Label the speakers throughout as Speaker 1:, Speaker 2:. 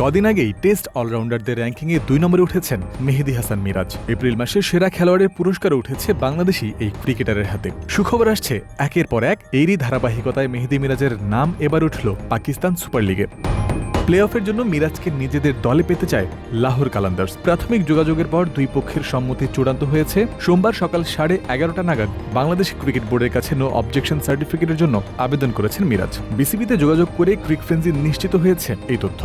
Speaker 1: কদিন আগেই টেস্ট অলরাউন্ডারদের র্যাঙ্কিংয়ে দুই নম্বরে উঠেছেন মেহেদি হাসান মিরাজ। এপ্রিল মাসে সেরা খেলোয়াড়ের পুরস্কার উঠেছে বাংলাদেশি এই ক্রিকেটারের হাতে। সুখবর আসছে, একের পর এক এরই ধারাবাহিকতায় মেহেদি মিরাজের নাম এবার উঠল পাকিস্তান সুপার লিগে। প্লে অফের জন্য মিরাজকে নিজেদের দলে পেতে চায় লাহোর কালান্দার্স। প্রাথমিক যোগাযোগের পর দুই পক্ষের সম্মতি চূড়ান্ত হয়েছে। সোমবার সকাল সাড়ে এগারোটা নাগাদ বাংলাদেশ ক্রিকেট বোর্ডের কাছে নো অবজেকশন সার্টিফিকেটের জন্য আবেদন করেছেন মিরাজ। বিসিবিতে যোগাযোগ করে ক্রিক ফ্রেন্সি নিশ্চিত হয়েছে এই তথ্য।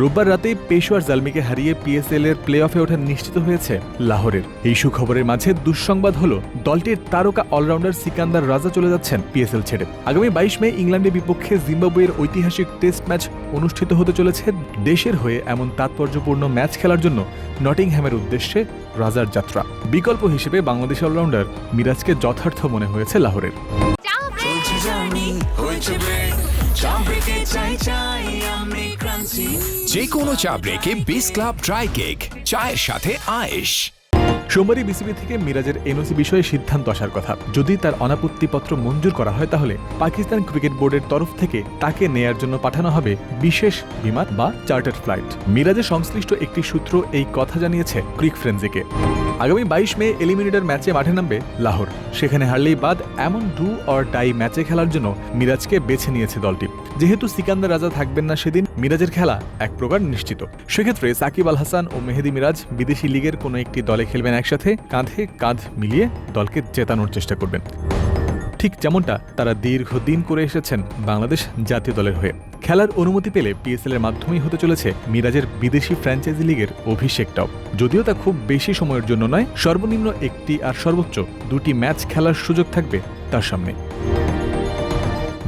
Speaker 1: রোববার রাতে পেশোয়ার জালমিকে হারিয়ে পিএসএল এর প্লে অফে ওঠা নিশ্চিত হয়েছে লাহোরের। এই সুখবরের মাঝে দুঃসংবাদ হল, দলটির তারকা অলরাউন্ডার সিকান্দার রাজা চলে যাচ্ছেন পিএসএল ছেড়ে। আগামী বাইশ মে ইংল্যান্ডের বিপক্ষে জিম্বাবুয়ের ঐতিহাসিক টেস্ট ম্যাচ অনুষ্ঠিত হতে চলেছে দেশের হয়ে এমন তাৎপর্যপূর্ণ ম্যাচ খেলার জন্য নটিংহ্যামের উদ্দেশ্যে রাজার যাত্রা। বিকল্প হিসেবে বাংলাদেশ অলরাউন্ডার মিরাজকে যথার্থ মনে হয়েছে লাহোরের।
Speaker 2: চাই চাই আমি
Speaker 3: যে কোনো চা ব্রেকে বিস ক্লাব ড্রাই কেক চায়ের সাথে আয়েশ।
Speaker 1: সোমবারই বিসিবি থেকে মিরাজের এনওসি বিষয়ে সিদ্ধান্ত আসার কথা। যদি তার অনাপত্তিপত্র মঞ্জুর করা হয় তাহলে পাকিস্তান ক্রিকেট বোর্ডের তরফ থেকে তাকে নেয়ার জন্য পাঠানো হবে বিশেষ বিমান বা চার্টার ফ্লাইট। মিরাজের সংশ্লিষ্ট একটি সূত্র এই কথা জানিয়েছে ক্রিক ফ্রেন্সিকে। আগামী বাইশ মে এলিমিনেটর ম্যাচে মাঠে নামবে লাহোর। সেখানে হারলেই বাদ এমন ডু অর টাই ম্যাচে খেলার জন্য মিরাজকে বেছে নিয়েছে দলটি। যেহেতু সিকান্দার রাজা থাকবেন না সেদিন, মিরাজের খেলা এক প্রকার নিশ্চিত। সেক্ষেত্রে সাকিব আল হাসান ও মেহেদি মিরাজ বিদেশি লিগের কোনো একটি দলে খেলবেন একসাথে, কাঁধে কাঁধ মিলিয়ে দলকে জেতানোর চেষ্টা করবেন। ঠিক যেমনটা তারা দীর্ঘদিন করে এসেছেন বাংলাদেশ জাতীয় দলের হয়ে। খেলার অনুমতি পেলে পিএসএল এর মাধ্যমেই হতে চলেছে মিরাজের বিদেশি ফ্র্যাঞ্চাইজি লিগের অভিষেকটাও। যদিও তা খুব বেশি সময়ের জন্য নয়, সর্বনিম্ন একটি আর সর্বোচ্চ দুটি ম্যাচ খেলার সুযোগ থাকবে তার সামনে।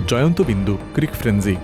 Speaker 1: জয়ন্ত বিন্দু ক্রিক ফ্রেন্সি।